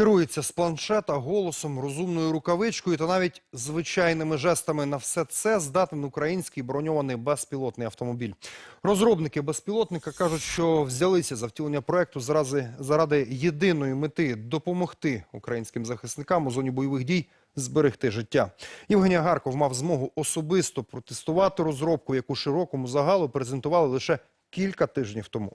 Керується з планшета, голосом, розумною рукавичкою та навіть звичайними жестами. На все це здатен український броньований безпілотний автомобіль. Розробники безпілотника кажуть, що взялися за втілення проекту заради, заради єдиної мети допомогти українським захисникам у зоні бойових дій зберегти життя. Євгеній Гарков мав змогу особисто протестувати розробку, яку широкому загалу презентували лише кілька тижнів тому.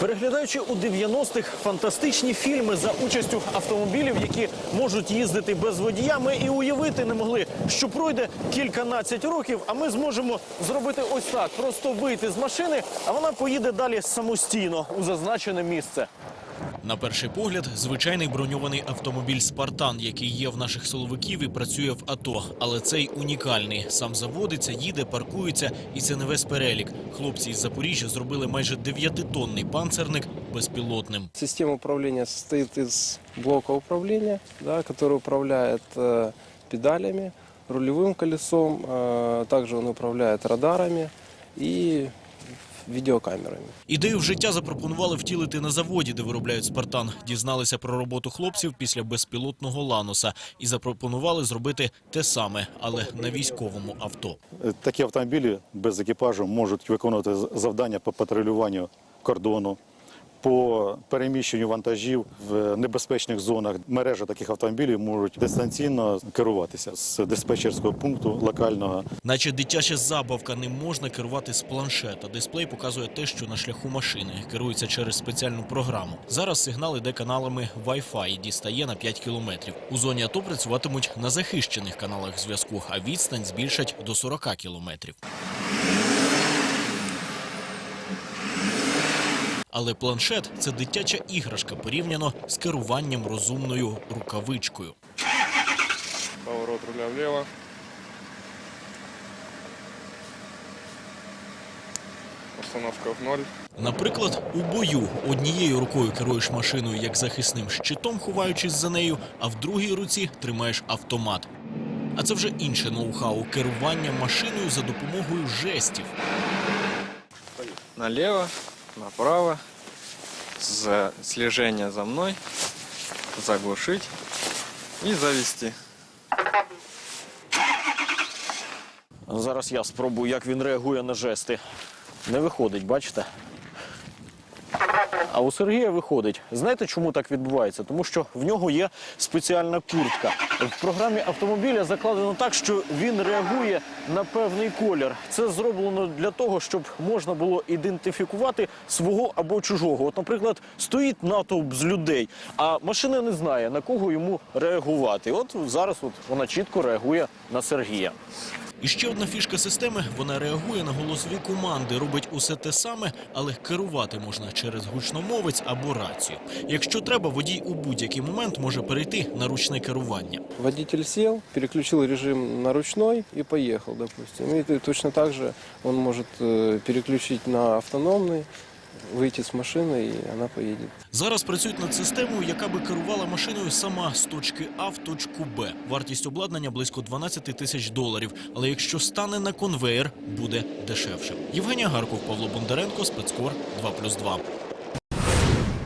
Переглядаючи у 90-х фантастичні фільми за участю автомобілів, які можуть їздити без водія, ми і уявити не могли, що пройде кільканадцять років, а ми зможемо зробити ось так: просто вийти з машини, а вона поїде далі самостійно у зазначене місце. На перший погляд, звичайний броньований автомобіль Спартан, який є в наших силовиків і працює в АТО. Але цей унікальний. Сам заводиться, їде, паркується, і це не весь перелік. Хлопці із Запоріжжя зробили майже 9-тонний панцерник безпілотним. Система управления состоит из блока управления, да, который управляет э, педалями, рулевым колесом, э, также он управляет радарами и видеокамерами. Ідею в життя запропонували втілити на заводі, де виробляють Спартан. Дізналися про роботу хлопців після безпілотного лануса і запропонували зробити те саме, але на військовому авто. Такі автомобілі без екіпажу можуть виконувати з- завдання по патрулюванню кордону, по переміщенню вантажів в небезпечних зонах. Мережа таких автомобілів можуть дистанційно керуватися з диспетчерського пункту локального. Наче дитяча забавка ним можна керувати з планшета. Дисплей показує те, що на шляху машини керується через спеціальну програму. Зараз сигнал іде каналами Wi-Fi і дістає на 5 кілометрів. У зоні АТО працюватимуть на захищених каналах зв'язку, а відстань збільшать до 40 кілометрів. Але планшет це дитяча іграшка порівняно з керуванням розумною рукавичкою. Поворот руля влево. Установка в ноль. Наприклад, у бою однією рукою керуєш машиною як захисним щитом, ховаючись за нею, а в другій руці тримаєш автомат. А це вже інше ноу-хау керування машиною за допомогою жестів. Налево, направо. За слежение за мной. Заглушить. И завести. Зараз я спробую, як він реагує на жести. Не виходить, бачите? А у Сергія виходить. Знаєте, чому так відбувається? Тому що в нього є спеціальна куртка. В програмі автомобіля закладено так, що він реагує на певний колір. Це зроблено для того, щоб можна було ідентифікувати свого або чужого. От, наприклад, стоїть натовп з людей, а машина не знає на кого йому реагувати. От зараз от вона чітко реагує на Сергія. І ще одна фішка системи вона реагує на голосові команди, робить усе те саме, але керувати можна через гучномовець або рацію. Якщо треба, водій у будь-який момент може перейти на ручне керування. Водитель сел, переключил режим на ручной и поехал, допустим. И ты- точно так же он может э, переключить на автономный, выйти с машины, и она поедет. Зараз працюють над системою, яка би керувала машиною сама з точки А в точку Б. Вартість обладнання близько 12 тисяч доларів. Але якщо стане на конвеєр, буде дешевше. Євгенія Гарков, Павло Бондаренко, спецкор 2+,2.